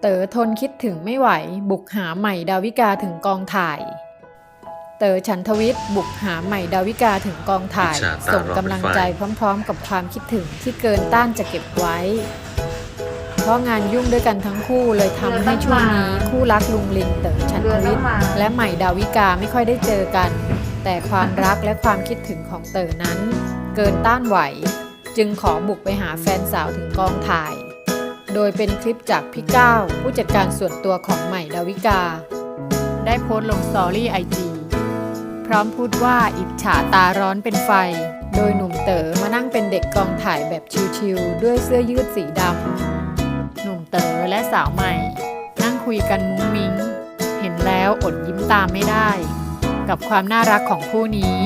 เต๋อทนคิดถึงไม่ไหว บุกหาใหม่ดาวิกาถึงกองถ่าย เต๋อฉันทวิทย์บุกหาใหม่ดาวิกาถึงกองถ่ายอิจฉาตาส่งเรากำลังใจพร้อมๆ กับความคิดถึงที่เกินต้านจะเก็บไว้ เพราะงานยุ่งด้วยกันทั้งคู่เลยทำให้ช่วงนี้คู่รักลุงลิงเต๋อฉันทวิทย์และใหม่ดาวิกาไม่ค่อยได้เจอกัน แต่ความรักและความคิดถึงของเต๋อนั้น เกินต้านไหว จึงขอบุกไปหาแฟนสาวถึงกองถ่าย โดยเป็นคลิปจากพี่ก้าวผู้จัดการส่วนตัวของใหม่ดาวิกา ได้โพสต์ลงสตอรี่ไอจีพร้อมพูดว่าอิจฉาตาร้อนเป็นไฟ โดยหนุ่มเต๋อมานั่งเป็นเด็กกองถ่ายแบบชิลๆด้วยเสื้อยืดสีดำหนุ่มเต๋อและสาวใหม่ นั่งคุยกันมุ้งมิ้ง เห็นแล้วอดยิ้มตามไม่ได้ กับความน่ารักของคู่นี้